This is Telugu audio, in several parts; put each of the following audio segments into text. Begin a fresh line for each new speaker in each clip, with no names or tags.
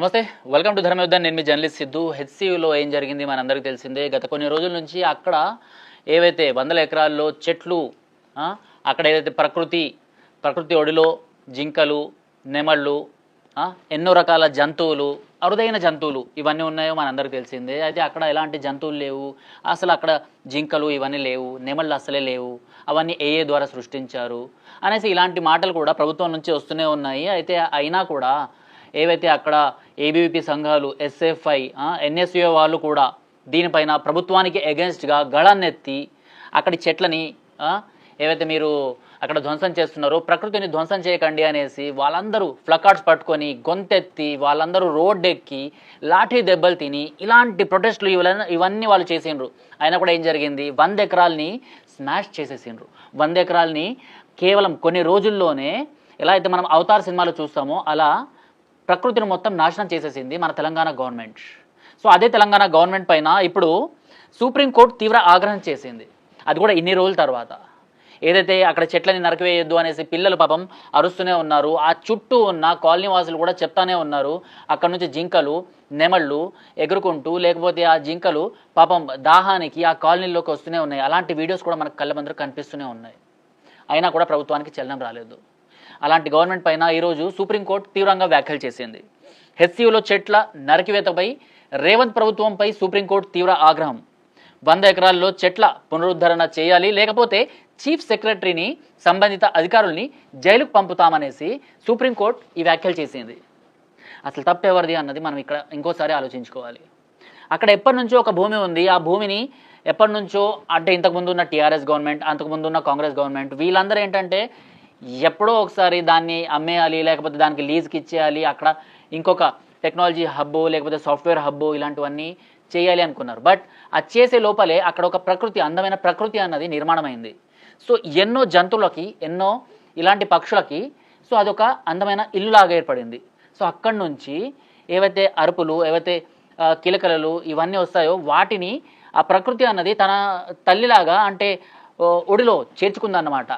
నమస్తే వెల్కమ్ టు ధర్మయుద్ధం నేను మీ జర్నలిస్ట్ సిద్ధు. హెచ్సియులో ఏం జరిగింది మనందరికీ తెలిసిందే. గత కొన్ని రోజుల నుంచి అక్కడ ఏవైతే వందల ఎకరాల్లో చెట్లు అక్కడ ఏదైతే ప్రకృతి ప్రకృతి ఒడిలో జింకలు నెమళ్ళు ఎన్నో రకాల జంతువులు అరుదైన జంతువులు ఇవన్నీ ఉన్నాయో మనందరికీ తెలిసిందే. అయితే అక్కడ ఎలాంటి జంతువులు లేవు? అసలు అక్కడ జింకలు ఇవన్నీ లేవు నెమళ్ళు అసలే లేవు అవన్నీ ఏఏ ద్వారా సృష్టించారు అనేసి ఇలాంటి మాటలు కూడా ప్రభుత్వం నుంచి వస్తూనే ఉన్నాయి. అయితే అయినా కూడా ఏవైతే అక్కడ ఏబీవీపీ సంఘాలు ఎస్ఎఫ్ఐ ఎన్ఎస్యూ వాళ్ళు కూడా దీనిపైన ప్రభుత్వానికి ఎగెన్స్ట్గా గళాన్నెత్తి అక్కడి చెట్లని ఏవైతే మీరు అక్కడ ధ్వంసం చేస్తున్నారో ప్రకృతిని ధ్వంసం చేయకండి అనేసి వాళ్ళందరూ ఫ్లకార్డ్స్ పట్టుకొని గొంతెత్తి వాళ్ళందరూ రోడ్డెక్కి ఎక్కి లాఠీ దెబ్బలు తిని ఇలాంటి ప్రొటెస్టులు ఇవన్నీ ఇవన్నీ వాళ్ళు చేసిండ్రు. అయినా కూడా ఏం జరిగింది? వంద ఎకరాల్ని స్మాష్ చేసేసిండ్రు. వంద ఎకరాల్ని కేవలం కొన్ని రోజుల్లోనే ఎలా అయితే మనం అవతార్ సినిమాలో చూస్తామో అలా ప్రకృతిని మొత్తం నాశనం చేసేసింది మన తెలంగాణ గవర్నమెంట్. సో అదే తెలంగాణ గవర్నమెంట్ పైన ఇప్పుడు సుప్రీంకోర్టు తీవ్ర ఆగ్రహం చేసింది. అది కూడా ఇన్ని రోజుల తర్వాత. ఏదైతే అక్కడ చెట్లని నరకవేయొద్దు అనేసి పిల్లలు పాపం అరుస్తూనే ఉన్నారు ఆ చుట్టూ ఉన్న కాలనీ వాసులు కూడా చెప్తానే ఉన్నారు అక్కడ నుంచి జింకలు నెమళ్ళు ఎగురుకుంటూ లేకపోతే ఆ జింకలు పాపం దాహానికి ఆ కాలనీలోకి వస్తూనే ఉన్నాయి. అలాంటి వీడియోస్ కూడా మనకు కళ్ళ కనిపిస్తూనే ఉన్నాయి. అయినా కూడా ప్రభుత్వానికి చలనం రాలేదు. అలాంటి గవర్నమెంట్ పైన ఈరోజు సుప్రీంకోర్టు తీవ్రంగా వ్యాఖ్యలు చేసింది. హెచ్సియులో చెట్ల నరికివేతపై రేవంత్ ప్రభుత్వంపై సుప్రీంకోర్టు తీవ్ర ఆగ్రహం. వంద ఎకరాల్లో చెట్ల పునరుద్ధరణ చేయాలి లేకపోతే చీఫ్ సెక్రటరీని సంబంధిత అధికారుల్ని జైలుకు పంపుతామనేసి సుప్రీంకోర్టు ఈ వ్యాఖ్యలు చేసింది. అసలు తప్పెవరిది అన్నది మనం ఇక్కడ ఇంకోసారి ఆలోచించుకోవాలి. అక్కడ ఎప్పటి నుంచో ఒక భూమి ఉంది. ఆ భూమిని ఎప్పటి నుంచో అంటే ఇంతకుముందు ఉన్న టీఆర్ఎస్ గవర్నమెంట్ అంతకుముందు ఉన్న కాంగ్రెస్ గవర్నమెంట్ వీళ్ళందరూ ఏంటంటే ఎప్పుడో ఒకసారి దాన్ని అమ్మేయాలి లేకపోతే దానికి లీజ్కి ఇచ్చేయాలి అక్కడ ఇంకొక టెక్నాలజీ హబ్బు లేకపోతే సాఫ్ట్వేర్ హబ్బు ఇలాంటివన్నీ చేయాలి అనుకున్నారు. బట్ అది చేసే లోపలే అక్కడ ఒక ప్రకృతి అందమైన ప్రకృతి అన్నది నిర్మాణమైంది. సో ఎన్నో జంతువులకి ఎన్నో ఇలాంటి పక్షులకి సో అదొక అందమైన ఇల్లులాగా ఏర్పడింది. సో అక్కడి నుంచి ఏవైతే అరుపులు ఏవైతే కిలకలలు ఇవన్నీ వస్తాయో వాటిని ఆ ప్రకృతి అన్నది తన తల్లిలాగా అంటే ఒడిలో చేర్చుకుందన్నమాట.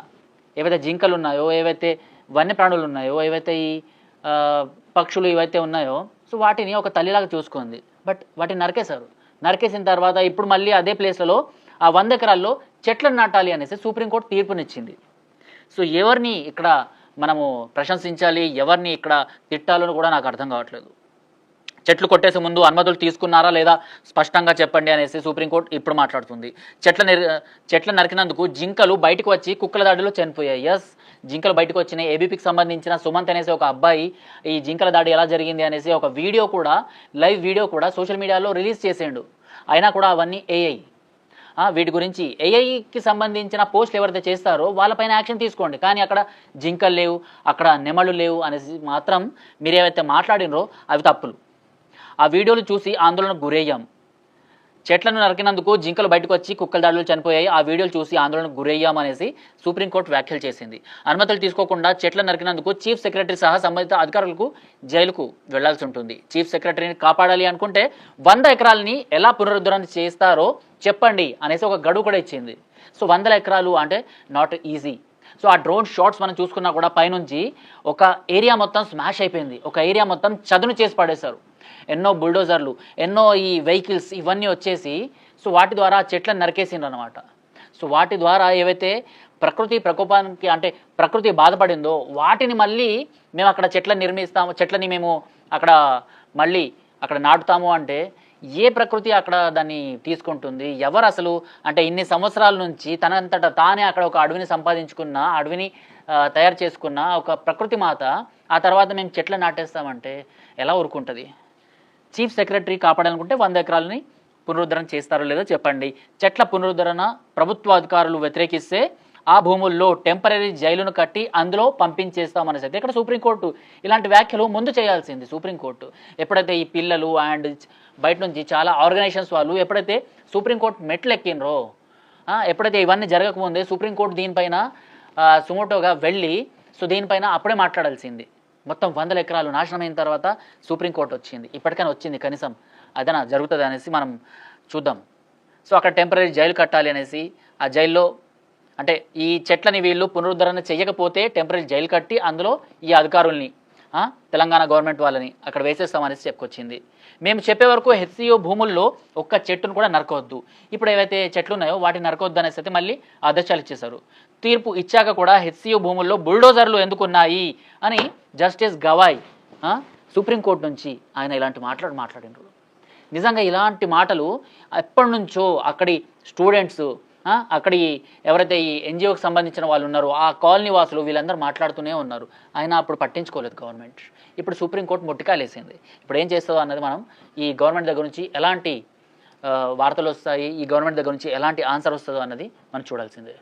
ఏవైతే జింకలు ఉన్నాయో ఏవైతే వన్యప్రాణులు ఉన్నాయో ఏవైతే ఈ పక్షులు ఇవైతే ఉన్నాయో సో వాటిని ఒక తల్లిలాగా చూసుకుంది. బట్ వాటిని నరికేశారు. నరికేసిన తర్వాత ఇప్పుడు మళ్ళీ అదే ప్లేస్లలో ఆ వంద ఎకరాల్లో చెట్లను నాటాలి అనేసి సుప్రీంకోర్టు తీర్పునిచ్చింది. సో ఎవరిని ఇక్కడ మనము ప్రశంసించాలి? ఎవరిని ఇక్కడ తిట్టాలని కూడా నాకు అర్థం కావట్లేదు. చెట్లు కొట్టేసే ముందు అనుమతులు తీసుకున్నారా లేదా స్పష్టంగా చెప్పండి అనేసి సుప్రీంకోర్టు ఇప్పుడు మాట్లాడుతుంది. చెట్ల చెట్ల నరికినందుకు జింకలు బయటకు వచ్చి కుక్కల దాడిలో చనిపోయాయి. ఎస్ జింకలు బయటకు వచ్చినాయి. ఏబీపీకి సంబంధించిన సుమంత్ అనేసి ఒక అబ్బాయి ఈ జింకల దాడి ఎలా జరిగింది అనేసి ఒక వీడియో కూడా లైవ్ వీడియో కూడా సోషల్ మీడియాలో రిలీజ్ చేసేయండు. అయినా కూడా అవన్నీ ఏఐ. వీటి గురించి ఏఐకి సంబంధించిన పోస్టులు ఎవరైతే చేస్తారో వాళ్ళపైన యాక్షన్ తీసుకోండి. కానీ అక్కడ జింకలు లేవు అక్కడ నెమళ్ళు లేవు అనేసి మాత్రం మీరు ఏవైతే మాట్లాడినరో అవి తప్పులు. ఆ వీడియోలు చూసి ఆందోళనకు గురయ్యాం. చెట్లను నరికినందుకు జింకలు బయటకు వచ్చి కుక్కల దాడులు చనిపోయాయి. ఆ వీడియోలు చూసి ఆందోళనకు గురయ్యాం అనేసి సుప్రీంకోర్టు వ్యాఖ్యలు చేసింది. అనుమతులు తీసుకోకుండా చెట్లను నరికినందుకు చీఫ్ సెక్రటరీ సహా సంబంధిత అధికారులకు జైలుకు వెళ్ళాల్సి ఉంటుంది. చీఫ్ సెక్రటరీని కాపాడాలి అనుకుంటే వంద ఎకరాలని ఎలా పునరుద్ధరణ చేస్తారో చెప్పండి అనేసి ఒక గడువు కూడా ఇచ్చింది. సో వందల ఎకరాలు అంటే నాట్ ఈజీ సో ఆ డ్రోన్ షాట్స్ మనం చూసుకున్నా కూడా పైనుంచి ఒక ఏరియా మొత్తం స్మాష్ అయిపోయింది. ఒక ఏరియా మొత్తం చదును చేసి పడేశారు. ఎన్నో బుల్డోజర్లు ఎన్నో ఈ వెహికల్స్ ఇవన్నీ వచ్చేసి సో వాటి ద్వారా చెట్లను నరికేసిండ్రు అనమాట సో వాటి ద్వారా ఏవైతే ప్రకృతి ప్రకోపానికి అంటే ప్రకృతి బాధపడిందో వాటిని మళ్ళీ మేము అక్కడ చెట్లను నిర్మిస్తాము చెట్లని మేము అక్కడ మళ్ళీ అక్కడ నాటుతాము అంటే ఏ ప్రకృతి అక్కడ దాన్ని తీసుకుంటుంది? ఎవరు అసలు అంటే ఇన్ని సంవత్సరాల నుంచి తనంతట తానే అక్కడ ఒక అడవిని సంపాదించుకున్న అడవిని తయారు చేసుకున్న ఒక ప్రకృతి మాత ఆ తర్వాత మేము చెట్లు నాటేస్తామంటే ఎలా ఊరుకుంటుంది? చీఫ్ సెక్రటరీ కాపాడాలనుకుంటే వంద ఎకరాలని పునరుద్ధరణ చేస్తారో లేదో చెప్పండి. చెట్ల పునరుద్ధరణ ప్రభుత్వ అధికారులు వ్యతిరేకిస్తే ఆ భూముల్లో టెంపరీ జైలును కట్టి అందులో పంపించేస్తామనేసి అయితే ఇక్కడ సుప్రీంకోర్టు ఇలాంటి వ్యాఖ్యలు ముందు చేయాల్సింది సుప్రీంకోర్టు. ఎప్పుడైతే ఈ పిల్లలు అండ్ బయట నుంచి చాలా ఆర్గనైజేషన్స్ వాళ్ళు ఎప్పుడైతే సుప్రీంకోర్టు మెట్లు ఎక్కినరో ఎప్పుడైతే ఇవన్నీ జరగకముందే సుప్రీంకోర్టు దీనిపైన సుమోటోగా వెళ్ళి సో దీనిపైన అప్పుడే మాట్లాడాల్సింది. మొత్తం వందల ఎకరాలు నాశనం అయిన తర్వాత సుప్రీంకోర్టు వచ్చింది. ఇప్పటికైనా వచ్చింది కనీసం. అదనా జరుగుతుంది అనేసి మనం చూద్దాం. సో అక్కడ టెంపరీ జైలు కట్టాలి అనేసి ఆ జైల్లో అంటే ఈ చెట్లని వీళ్ళు పునరుద్ధరణ చేయకపోతే టెంపరీ జైలు కట్టి అందులో ఈ అధికారుల్ని తెలంగాణ గవర్నమెంట్ వాళ్ళని అక్కడ వేసేస్తామనేసి చెప్పుకొచ్చింది. మేము చెప్పే వరకు హెచ్సిఓ భూముల్లో ఒక్క చెట్టును కూడా నరకొద్దు ఇప్పుడు ఏవైతే చెట్లు ఉన్నాయో వాటిని నరకొద్దు అనేసి అయితే మళ్ళీ ఆదేశాలు ఇచ్చేశారు. తీర్పు ఇచ్చాక కూడా హెచ్సిఓ భూముల్లో బుల్డోజర్లు ఎందుకున్నాయి అని జస్టిస్ గవాయ్ సుప్రీంకోర్టు నుంచి ఆయన ఇలాంటి మాట్లాడు మాట్లాడినరు. నిజంగా ఇలాంటి మాటలు ఎప్పటి నుంచో అక్కడి స్టూడెంట్స్ అక్కడి ఎవరైతే ఈ ఎన్జిఓకి సంబంధించిన వాళ్ళు ఉన్నారో ఆ కాలనీ వాసులు వీళ్ళందరూ మాట్లాడుతూనే ఉన్నారు. ఆయన అప్పుడు పట్టించుకోలేదు గవర్నమెంట్. ఇప్పుడు సుప్రీంకోర్టు ముట్టికాలేసింది ఇప్పుడు ఏం చేస్తుందో అన్నది మనం ఈ గవర్నమెంట్ దగ్గర నుంచి ఎలాంటి వార్తలు వస్తాయి ఈ గవర్నమెంట్ దగ్గర నుంచి ఎలాంటి ఆన్సర్ వస్తుందో అన్నది మనం చూడాల్సిందే.